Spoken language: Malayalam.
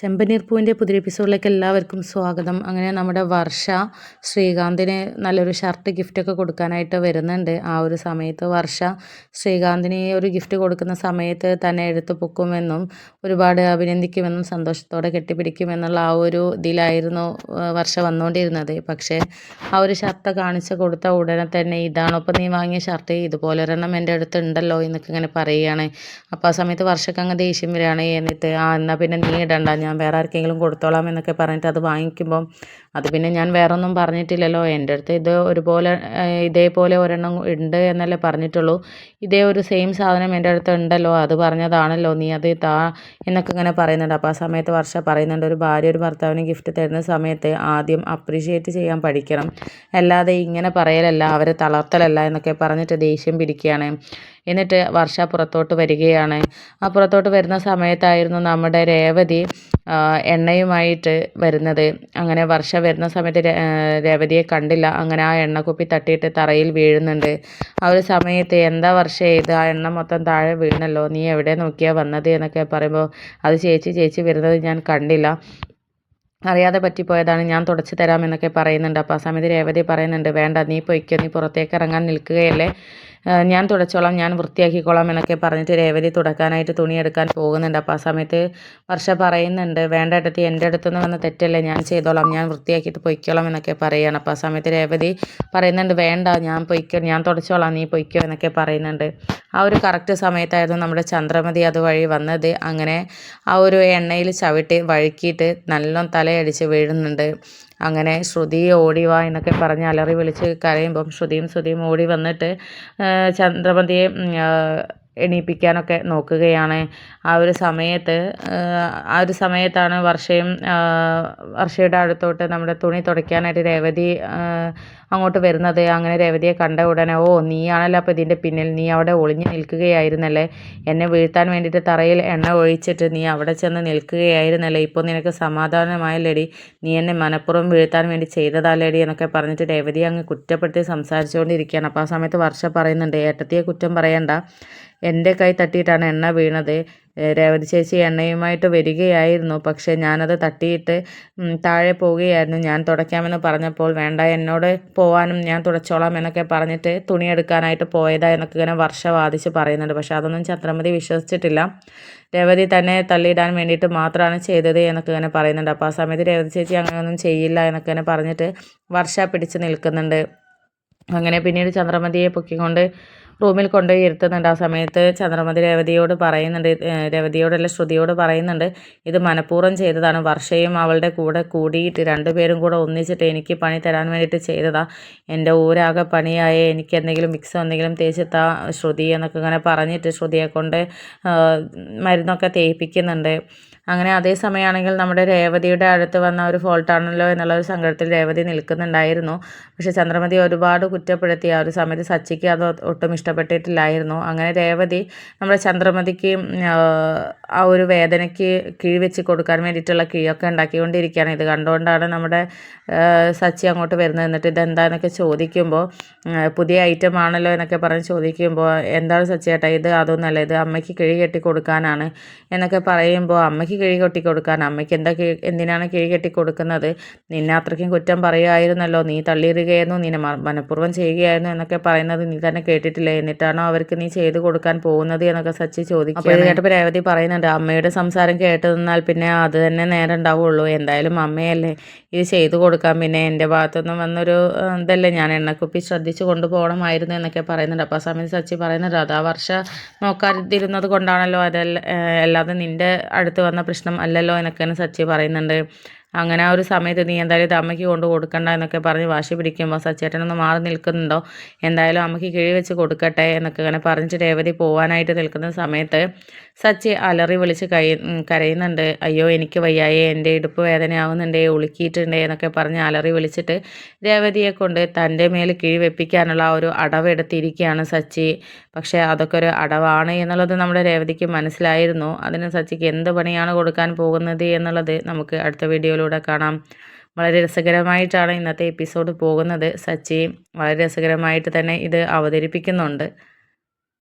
ചെമ്പനീർ പൂവിന്റെ പുതിയ എപ്പിസോഡിലേക്ക് എല്ലാവർക്കും സ്വാഗതം. അങ്ങനെ നമ്മുടെ വർഷ ശ്രീകാന്തിന് നല്ലൊരു ഷർട്ട് ഗിഫ്റ്റൊക്കെ കൊടുക്കാനായിട്ട് വരുന്നുണ്ട്. ആ ഒരു സമയത്ത് വർഷ ശ്രീകാന്തിന് ഒരു ഗിഫ്റ്റ് കൊടുക്കുന്ന സമയത്ത് തന്നെ എടുത്തു പൊക്കുമെന്നും ഒരുപാട് അഭിനന്ദിക്കുമെന്നും സന്തോഷത്തോടെ കെട്ടിപ്പിടിക്കുമെന്നുള്ള ആ ഒരു ഇതിലായിരുന്നു വർഷ വന്നുകൊണ്ടിരുന്നത്. പക്ഷേ ആ ഒരു ഷർട്ട് കാണിച്ച് കൊടുത്ത ഉടനെ തന്നെ ഇതാണ് ഇപ്പം നീ വാങ്ങിയ ഷർട്ട് ഇതുപോലെ ഒരെണ്ണം എന്റെ അടുത്ത് ഉണ്ടല്ലോ എന്നൊക്കെ ഇങ്ങനെ പറയുകയാണ്. അപ്പോൾ ആ സമയത്ത് വർഷക്കങ്ങ് ദേഷ്യം വരികയാണ് എന്നിട്ട് ആ എന്നാൽ പിന്നെ നീ ഇടണ്ട ഞാൻ വേറെ ആർക്കെങ്കിലും കൊടുത്തോളാം എന്നൊക്കെ പറഞ്ഞിട്ട് അത് വാങ്ങിക്കുമ്പം അത് പിന്നെ ഞാൻ വേറെ ഒന്നും പറഞ്ഞിട്ടില്ലല്ലോ. എന്റെ അടുത്ത് ഇത് ഒരുപോലെ ഇതേപോലെ ഒരെണ്ണം ഉണ്ട് എന്നല്ലേ പറഞ്ഞിട്ടുള്ളൂ. ഇതേ ഒരു സെയിം സാധനം എന്റെ അടുത്ത് ഉണ്ടല്ലോ. അത് പറഞ്ഞതാണല്ലോ. നീ അത് താ എന്നൊക്കെ ഇങ്ങനെ പറയുന്നുണ്ട്. അപ്പോൾ ആ സമയത്ത് വർഷ പറയുന്നുണ്ട്. ഒരു ഭാര്യ ഒരു ഭർത്താവിന് ഗിഫ്റ്റ് തരുന്ന സമയത്ത് ആദ്യം അപ്രീഷിയേറ്റ് ചെയ്യാൻ പഠിക്കണം. അല്ലാതെ ഇങ്ങനെ പറയലല്ല. അവരെ തളർത്തലല്ല എന്നൊക്കെ പറഞ്ഞിട്ട് ദേഷ്യം പിടിക്കുകയാണ്. എന്നിട്ട് വർഷ പുറത്തോട്ട് വരികയാണ്. ആ പുറത്തോട്ട് വരുന്ന സമയത്തായിരുന്നു നമ്മുടെ രേവതി എണ്ണയുമായിട്ട് വരുന്നത്. അങ്ങനെ വർഷ വരുന്ന സമയത്ത് രേവതിയെ കണ്ടില്ല. അങ്ങനെ ആ എണ്ണക്കുപ്പി തട്ടിയിട്ട് തറയിൽ വീഴുന്നുണ്ട്. ആ ഒരു സമയത്ത് എന്താ വർഷ ചെയ്ത്? ആ എണ്ണ മൊത്തം താഴെ വീണല്ലോ? നീ എവിടെ നോക്കിയാ വന്നത് എന്നൊക്കെ പറയുമ്പോൾ അത് ചേച്ചി ചേച്ചി വരുന്നത് ഞാൻ കണ്ടില്ല. അറിയാതെ പറ്റിപ്പോയതാണ്. ഞാൻ തുടച്ചു തരാമെന്നൊക്കെ പറയുന്നുണ്ട്. അപ്പോൾ ആ സമയത്ത് രേവതി പറയുന്നുണ്ട് വേണ്ട നീ പൊയ്ക്കോ. നീ പുറത്തേക്ക് ഇറങ്ങാൻ നിൽക്കുകയല്ലേ? ഞാൻ തുടച്ചോളാം ഞാൻ വൃത്തിയാക്കിക്കോളാം എന്നൊക്കെ പറഞ്ഞിട്ട് രേവതി തുടക്കാനായിട്ട് തുണി എടുക്കാൻ പോകുന്നുണ്ട്. അപ്പോൾ ആ സമയത്ത് വർഷ പറയുന്നുണ്ട് വേണ്ട ഇടത്ത് എന്റെ അടുത്തുനിന്ന് വന്ന തെറ്റല്ലേ ഞാൻ ചെയ്തോളാം ഞാൻ വൃത്തിയാക്കിയിട്ട് പൊയ്ക്കോളാം എന്നൊക്കെ പറയുകയാണ് അപ്പോൾ ആ സമയത്ത് രേവതി പറയുന്നുണ്ട് വേണ്ട ഞാൻ പൊയ്ക്കോ ഞാൻ തുടച്ചോളാം നീ പൊയ്ക്കോ എന്നൊക്കെ പറയുന്നുണ്ട്. ആ ഒരു കറക്റ്റ് സമയത്തായിരുന്നു നമ്മുടെ ചന്ദ്രമതി അതുവഴി വന്നത്. അങ്ങനെ ആ ഒരു എണ്ണയിൽ ചവിട്ടി വഴുക്കിയിട്ട് നല്ലോണം തലയടിച്ച് വീഴുന്നുണ്ട്. അങ്ങനെ ശ്രുതി ഓടി എന്നൊക്കെ പറഞ്ഞ് അലറി വിളിച്ച് കരയുമ്പം ശ്രുതിയും ശ്രുതിയും ഓടി വന്നിട്ട് ചന്ദ്രമതിയെ എണീപ്പിക്കാനൊക്കെ നോക്കുകയാണ്. ആ ഒരു സമയത്ത് ആ ഒരു സമയത്താണ് വർഷയും വർഷയുടെ അടുത്തോട്ട് നമ്മുടെ തുണി തുടയ്ക്കാനായിട്ട് രേവതി അങ്ങോട്ട് വരുന്നത്. അങ്ങനെ രേവതിയെ കണ്ട ഉടനെ ഓ നീയാണല്ലോ അപ്പോൾ ഇതിന്റെ പിന്നിൽ. നീ അവിടെ ഒളിഞ്ഞു നിൽക്കുകയായിരുന്നല്ലേ? എന്നെ വീഴ്ത്താൻ വേണ്ടിയിട്ട് തറയിൽ എണ്ണ ഒഴിച്ചിട്ട് നീ അവിടെ ചെന്ന് നിൽക്കുകയായിരുന്നല്ലേ? ഇപ്പോൾ നിനക്ക് സമാധാനമായ ലടി നീ എന്നെ മനഃപൂർവം വീഴ്ത്താൻ വേണ്ടി ചെയ്തതാ ലടി എന്നൊക്കെ പറഞ്ഞിട്ട് രേവതി അങ്ങ് കുറ്റപ്പെടുത്തി സംസാരിച്ചുകൊണ്ടിരിക്കുകയാണ്. അപ്പോൾ ആ സമയത്ത് വർഷ പറയുന്നുണ്ട് ഏട്ടത്തിയെ കുറ്റം പറയണ്ട. എന്റെ കൈ തട്ടിയിട്ടാണ് എണ്ണ വീണത്. രേവതി ചേച്ചി എണ്ണയുമായിട്ട് വരികയായിരുന്നു. പക്ഷേ ഞാനത് തട്ടിയിട്ട് താഴെ പോവുകയായിരുന്നു. ഞാൻ തുടയ്ക്കാമെന്ന് പറഞ്ഞപ്പോൾ വേണ്ട എന്നോട് പോവാനും ഞാൻ തുടച്ചോളാം എന്നൊക്കെ പറഞ്ഞിട്ട് തുണി എടുക്കാനായിട്ട് പോയതാ എന്നൊക്കെ ഇങ്ങനെ വർഷ വാദിച്ച് പറയുന്നുണ്ട്. പക്ഷേ അതൊന്നും ചന്ദ്രമതി വിശ്വസിച്ചിട്ടില്ല. രേവതി തന്നെ തള്ളിയിടാൻ വേണ്ടിയിട്ട് മാത്രമാണ് ചെയ്തത് എന്നൊക്കെ ഇങ്ങനെ പറയുന്നുണ്ട്. അപ്പോൾ ആ സമയത്ത് രേവതി ചേച്ചി അങ്ങനെയൊന്നും ചെയ്യില്ല എന്നൊക്കെ ഇങ്ങനെ പറഞ്ഞിട്ട് വർഷ പിടിച്ച് നിൽക്കുന്നുണ്ട്. അങ്ങനെ പിന്നീട് ചന്ദ്രമതിയെ പൊക്കിക്കൊണ്ട് റൂമിൽ കൊണ്ടുപോയി ഇരുത്തുന്നുണ്ട്. ആ സമയത്ത് ചന്ദ്രമതി രേവതിയോട് പറയുന്നുണ്ട്. രേവതിയോടല്ല ശ്രുതിയോട് പറയുന്നുണ്ട്. ഇത് മനഃപൂർവം ചെയ്തതാണ്. വർഷയും അവളുടെ കൂടെ കൂടിയിട്ട് രണ്ടുപേരും കൂടെ ഒന്നിച്ചിട്ട് എനിക്ക് പണി തരാൻ വേണ്ടിയിട്ട് ചെയ്തതാണ് എന്റെ ഊരാകെ പണിയായ എനിക്ക് എന്തെങ്കിലും മിക്സ് എന്തെങ്കിലും തേച്ചെത്താ ശ്രുതി എന്നൊക്കെ ഇങ്ങനെ പറഞ്ഞിട്ട് ശ്രുതിയെ കൊണ്ട് മരുന്നൊക്കെ തേപ്പിക്കുന്നുണ്ട്. അങ്ങനെ അതേ സമയമാണെങ്കിൽ നമ്മുടെ രേവതിയുടെ അടുത്ത് വന്ന ഒരു ഫോൾട്ടാണല്ലോ എന്നുള്ള ഒരു സങ്കടത്തിൽ രേവതി നിൽക്കുന്നുണ്ടായിരുന്നു. പക്ഷേ ചന്ദ്രമതി ഒരുപാട് കുറ്റപ്പെടുത്തി ആ ഒരു സമയത്ത് സച്ചിക്ക് അത് ഒട്ടും ഇഷ്ടപ്പെട്ടിട്ടില്ലായിരുന്നു. അങ്ങനെ രേവതി നമ്മുടെ ചന്ദ്രമതിക്ക് ആ ഒരു വേദനയ്ക്ക് കിഴി വെച്ച് കൊടുക്കാൻ വേണ്ടിയിട്ടുള്ള കിഴിയൊക്കെ ഉണ്ടാക്കിക്കൊണ്ടിരിക്കുകയാണ്. ഇത് കണ്ടുകൊണ്ടാണ് നമ്മുടെ സച്ചി അങ്ങോട്ട് വരുന്നത്. എന്നിട്ട് ഇതെന്താണെന്നൊക്കെ ചോദിക്കുമ്പോൾ പുതിയ ഐറ്റം ആണല്ലോ എന്നൊക്കെ പറഞ്ഞ് ചോദിക്കുമ്പോൾ എന്താണ് സച്ചി ചേട്ടാ ഇത് അതൊന്നുമല്ല ഇത് അമ്മയ്ക്ക് കിഴി കെട്ടി കൊടുക്കാനാണ് എന്നൊക്കെ പറയുമ്പോൾ അമ്മയ്ക്ക് കിഴി കെട്ടി കൊടുക്കാൻ. അമ്മയ്ക്ക് എന്താ എന്തിനാണ് കിഴി കെട്ടി കൊടുക്കുന്നത്? നിന്നെ അത്രയ്ക്കും കുറ്റം പറയുമായിരുന്നല്ലോ നീ തള്ളിയിടുകയായിരുന്നു. നിന്നെ മനഃപൂർവം ചെയ്യുകയായിരുന്നു എന്നൊക്കെ പറയുന്നത് നീ തന്നെ കേട്ടിട്ടില്ലേ? എന്നിട്ടാണോ അവർക്ക് നീ ചെയ്ത് കൊടുക്കാൻ പോകുന്നത് എന്നൊക്കെ സച്ചി ചോദിക്കും അപ്പോൾ കേട്ടപ്പോൾ രേവതി പറയുന്നുണ്ട് അമ്മയുടെ സംസാരം കേട്ട് നിന്നാൽ പിന്നെ അത് തന്നെ നേരം ഉണ്ടാവുള്ളൂ. എന്തായാലും അമ്മയല്ലേ ഇത് ചെയ്തു കൊടുക്കാൻ. പിന്നെ എന്റെ ഭാഗത്തുനിന്ന് വന്നൊരു ഇതല്ലേ ഞാൻ എണ്ണക്കുപ്പി ശ്രദ്ധിച്ചു കൊണ്ടുപോകണമായിരുന്നു എന്നൊക്കെ പറയുന്നുണ്ട്. അപ്പോൾ ആ സമയത്ത് സച്ചി പറയുന്നുണ്ട് അത് ആ വർഷം നോക്കാതിരുന്നത് കൊണ്ടാണല്ലോ. അതെല്ലാം അല്ലാതെ നിന്റെ അടുത്ത് വന്ന പ്രശ്നം അല്ലല്ലോ എന്നൊക്കെയാണ് സച്ചി പറയുന്നുണ്ട്. അങ്ങനെ ആ ഒരു സമയത്ത് നീ എന്തായാലും ഇത് അമ്മയ്ക്ക് കൊണ്ട് കൊടുക്കണ്ട എന്നൊക്കെ പറഞ്ഞ് വാശി പിടിക്കുമ്പോൾ സച്ചേട്ടനൊന്ന് മാറി നിൽക്കുന്നുണ്ടോ? എന്തായാലും അമ്മയ്ക്ക് കിഴി വെച്ച് കൊടുക്കട്ടെ എന്നൊക്കെ ഇങ്ങനെ പറഞ്ഞിട്ട് രേവതി പോവാനായിട്ട് നിൽക്കുന്ന സമയത്ത് സച്ചി അലറി വിളിച്ച് കൈ കരയുന്നുണ്ട്. അയ്യോ എനിക്ക് വയ്യായേ എന്റെ ഇടുപ്പ് വേദനയാവുന്നുണ്ടേ ഉളുക്കിയിട്ടുണ്ടേ എന്നൊക്കെ പറഞ്ഞ് അലറി വിളിച്ചിട്ട് രേവതിയെ കൊണ്ട് തന്റെ മേൽ കിഴി വെപ്പിക്കാനുള്ള ആ ഒരു അടവെടുത്തിരിക്കുകയാണ് സച്ചി. പക്ഷേ അതൊക്കെ ഒരു അടവാണ് എന്നുള്ളത് നമ്മുടെ രേവതിക്ക് മനസ്സിലായിരുന്നു. അതിന് സച്ചിക്ക് എന്ത് പണിയാണ് കൊടുക്കാൻ പോകുന്നത് എന്നുള്ളത് നമുക്ക് അടുത്ത വീഡിയോയിലൂടെ കാണാം. വളരെ രസകരമായിട്ടാണ് ഇന്നത്തെ എപ്പിസോഡ് പോകുന്നത്. സച്ചി വളരെ രസകരമായിട്ട് തന്നെ ഇത് അവതരിപ്പിക്കുന്നുണ്ട്.